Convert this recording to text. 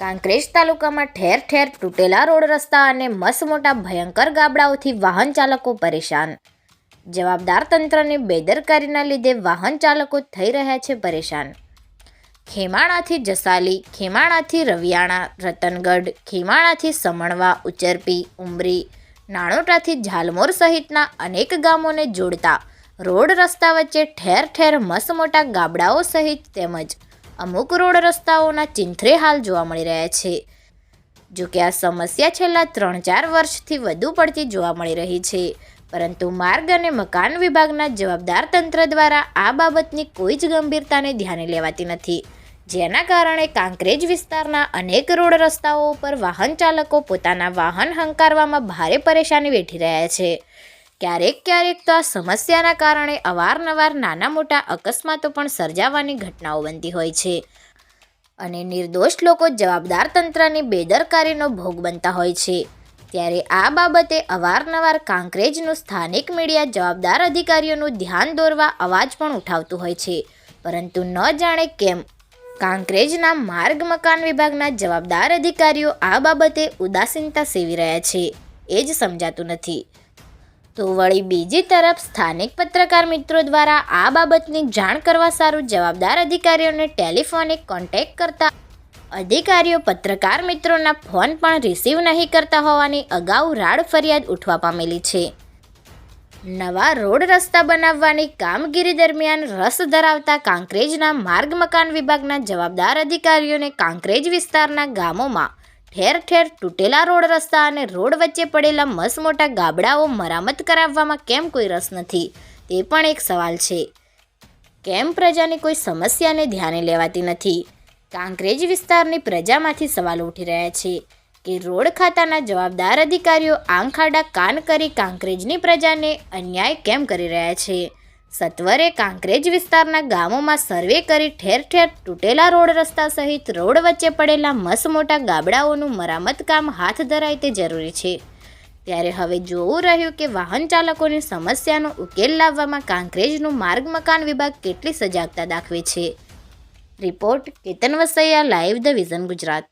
કાંકરેજ તાલુકામાં ઠેર ઠેર તૂટેલા રોડ રસ્તા અને મસમોટા મોટા ભયંકર ગાબડાઓથી વાહન ચાલકો પરેશાન. જવાબદાર તંત્રની બેદરકારીના લીધે વાહન ચાલકો થઈ રહ્યા છે પરેશાન. ખેમાણાથી જસાલી ખેમાણાથી રવિયાણા, રતનગઢ ખેમાણાથી સમણવા, ઉચરપી, ઉમરી, નાણોટાથી ઝાલમોર સહિતના અનેક ગામોને જોડતા રોડ રસ્તા વચ્ચે ઠેર ઠેર મસમોટા મોટા ગાબડાઓ સહિત તેમજ અમુક રોડ રસ્તાઓના ચિંથરે હાલ જોવા મળી રહ્યા છે. જો કે આ સમસ્યા છેલ્લા ત્રણ ચાર વર્ષથી વધુ પડતી જોવા મળી રહી છે. પરંતુ માર્ગ અને મકાન વિભાગના જવાબદાર તંત્ર દ્વારા આ બાબતની કોઈ જ ગંભીરતાને ધ્યાને લેવાતી નથી. જેના કારણે કાંકરેજ વિસ્તારના અનેક રોડ રસ્તાઓ ઉપર વાહન ચાલકો પોતાના વાહન હંકારવામાં ભારે પરેશાની વેઠી રહ્યા છે. ક્યારેક ક્યારેક તો આ સમસ્યાના કારણે અવારનવાર નાના મોટા અકસ્માતો પણ સર્જાવાની ઘટનાઓ બનતી હોય છે. અને નિર્દોષ લોકો જવાબદાર તંત્રની બેદરકારીનો ભોગ બનતા હોય છે. ત્યારે આ બાબતે અવારનવાર કાંકરેજનું સ્થાનિક મીડિયા જવાબદાર અધિકારીઓનું ધ્યાન દોરવા અવાજ પણ ઉઠાવતું હોય છે. પરંતુ ન જાણે કેમ, કાંકરેજના માર્ગ મકાન વિભાગના જવાબદાર અધિકારીઓ આ બાબતે ઉદાસીનતા સેવી રહ્યા છે. એ જ સમજાતું નથી. તો વળી બીજી તરફ સ્થાનિક પત્રકાર મિત્રો દ્વારા આ બાબતની જાણ કરવા સારું જવાબદાર અધિકારીઓને ટેલિફોનિક કોન્ટેક્ટ કરતા અધિકારીઓ પત્રકાર મિત્રોના ફોન પણ રિસીવ નહીં કરતા હોવાની અગાઉ રાડ ફરિયાદ ઉઠવા પામેલી છે. નવા રોડ રસ્તા બનાવવાની કામગીરી દરમિયાન રસ ધરાવતા કાંકરેજના માર્ગ મકાન વિભાગના જવાબદાર અધિકારીઓને કાંકરેજ વિસ્તારના ગામોમાં ઠેર ઠેર તૂટેલા રોડ રસ્તા અને રોડ વચ્ચે પડેલા મસમોટા મોટા ગાબડાઓ મરામત કરાવવામાં કેમ કોઈ રસ નથી? તે પણ એક સવાલ છે. કેમ પ્રજાની કોઈ સમસ્યાને ધ્યાને લેવાતી નથી? કાંકરેજ વિસ્તારની પ્રજામાંથી સવાલ ઉઠી રહ્યા છે કે રોડ ખાતાના જવાબદાર અધિકારીઓ આંખાડા કાન કરી કાંકરેજની પ્રજાને અન્યાય કેમ કરી રહ્યા છે? સત્વરે કાંકરેજ વિસ્તારના ગામોમાં સર્વે કરી ઠેર ઠેર તૂટેલા રોડ રસ્તા સહિત રોડ વચ્ચે પડેલા મસમોટા મોટા ગાબડાઓનું મરામત કામ હાથ ધરાય તે જરૂરી છે. ત્યારે હવે જોવું રહ્યું કે વાહન ચાલકોની સમસ્યાનો ઉકેલ લાવવામાં કાંકરેજનું માર્ગ મકાન વિભાગ કેટલી સજાગતા દાખવે છે. Report Ketan Vasaiya, live the vision Gujarat.